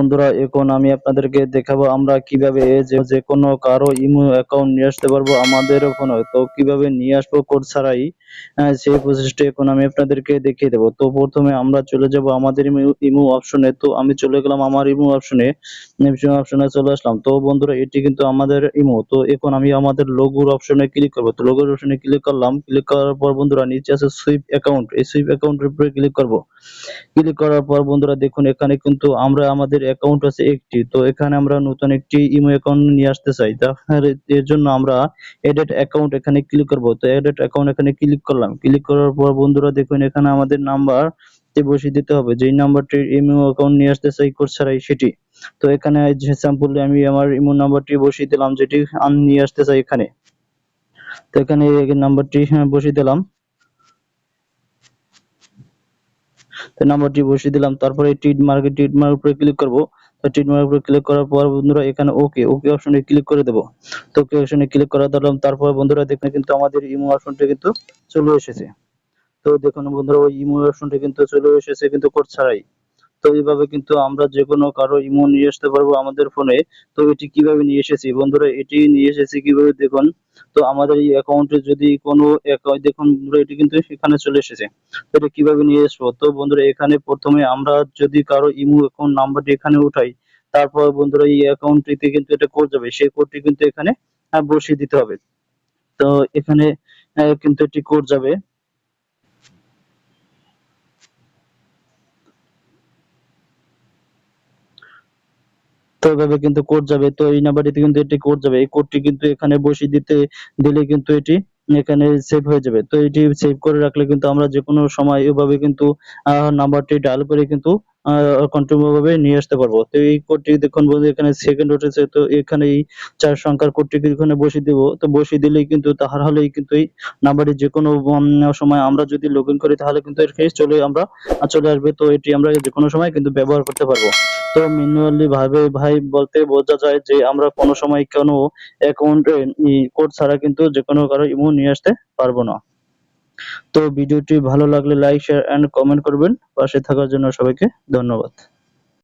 বন্ধুরা, এখন আমি আপনাদেরকে দেখাবো আমরা কীভাবে যে কোনো কারও ইমো অ্যাকাউন্ট নিয়ে আসতে পারব আমাদের ফোনে তো কীভাবে নিয়ে আসব কোড ছাড়াই সেই প্রসেসটা এখন আমি আপনাদেরকে দেখিয়ে দেবো। তো প্রথমে আমরা চলে যাব আমাদের ইমো অপশনে তো আমি চলে গেলাম আমার ইমো অপশনে অপশনে চলে আসলাম। তো বন্ধুরা, এটি কিন্তু আমাদের ইমো। তো এখন আমি আমাদের লোগোর অপশনে ক্লিক করব। তো লোগোর অপশনে ক্লিক করলাম। ক্লিক করার পর বন্ধুরা, নিচে আছে সুইপ অ্যাকাউন্ট এই সুইপ অ্যাকাউন্টের উপরে ক্লিক করব। ক্লিক করার পর বন্ধুরা, দেখুন এখানে কিন্তু আমরা আমাদের অ্যাকাউন্ট আছে একটি তো এখানে আমরা নতুন একটি ইমো অ্যাকাউন্ট নিয়ে আসতে চাই। তাহলে এর জন্য আমরা এডিট অ্যাকাউন্ট এখানে ক্লিক করব। তো এডিট অ্যাকাউন্ট এখানে ক্লিক করলাম। ক্লিক করার পর বন্ধুরা দেখুন এখানে আমাদের নাম্বার বসিয়ে দিতে হবে। যেই নাম্বারটি ইমো অ্যাকাউন্ট নিয়ে আসতে চাই কোড ছাড়াই সেটি। তো এখানে স্যাম্পল আমি আমার ইমো নাম্বারটি বসিয়ে দিলাম যেটি আমি নিয়ে আসতে চাই এখানে। তো এখানে নাম্বারটি হ্যাঁ, বসিয়ে দিলাম। তো নাম্বারটি বসিয়ে দিলাম। তারপরে টিড মার্কেট টিড মার্ক উপরে ক্লিক করব। তো টিড মার্ক উপরে ক্লিক করার পর বন্ধুরা, এখানে ওকে ওকে অপশনে ক্লিক করে দেবো। তো ওকে অপশনে ক্লিক করা দিলাম তারপর বন্ধুরা, দেখুন কিন্তু আমাদের ইমো অপশনটা কিন্তু চলে এসেছে। তো দেখুন বন্ধুরা, ওই ইমো অপশনটা কিন্তু চলে এসেছে কিন্তু কোড ছাড়াই। তো এইভাবে কিন্তু আমরা যে কোনো কারও ইমো নিয়ে আসতে পারব আমাদের ফোনে। তো এটি কীভাবে নিয়ে এসেছি? বন্ধুরা, এটি নিয়ে এসেছি কীভাবে? দেখুন, তো আমাদের এই অ্যাকাউন্টে যদি কোনো দেখুন এটি কিন্তু এখানে চলে এসেছে। তো এটা কীভাবে নিয়ে আসব? তো বন্ধুরা, এখানে প্রথমে আমরা যদি কারও ইমো অ্যাকাউন্ট নাম্বারটি এখানে উঠাই, তারপর বন্ধুরা এই অ্যাকাউন্টটিতে কিন্তু এটা কোড যাবে। সেই কোডটি কিন্তু এখানে বসিয়ে দিতে হবে। তো এখানে কিন্তু একটি কোড যাবে। তো এভাবে কিন্তু কোড যাবে। তো এই নাম্বারটিতে কিন্তু এটি কোড যাবে। এই কোডটি কিন্তু এখানে বসিয়ে দিতে, দিলে কিন্তু এটি এখানে সেভ হয়ে যাবে। তো এটি সেভ করে রাখলে কিন্তু আমরা যে কোনো সময় এভাবে কিন্তু নাম্বারটি ডায়াল করে কিন্তু কন্টিনিউ ভাবে নিয়ে আসতে পারব। তো এই কোডটি দেখুন বন্ধু, এখানে সেকেন্ড উঠেছে। তো এখানে এই চার সংখ্যার কোডটি এখানে বসিয়ে দিব। তো বসিয়ে দিলেই কিন্তু তাহার হলেই কিন্তু এই নাম্বারটি যে কোনো সময় আমরা যদি লগ ইন করি, তাহলে কিন্তু এর চলে, আমরা চলে আসবে। তো এটি আমরা যে কোনো সময় কিন্তু ব্যবহার করতে পারব। তো ম্যানুয়ালি ভাবে ভাই বলতে বোঝা যায় যে আমরা কোনো সময় কোনো অ্যাকাউন্টে কোড ছাড়া কিন্তু যে কোনো কারও ইমো নিয়ে আসতে পারব না। তো ভিডিওটি ভালো লাগলে লাইক শেয়ার এন্ড কমেন্ট করবেন। পাশে থাকার জন্য সবাইকে ধন্যবাদ।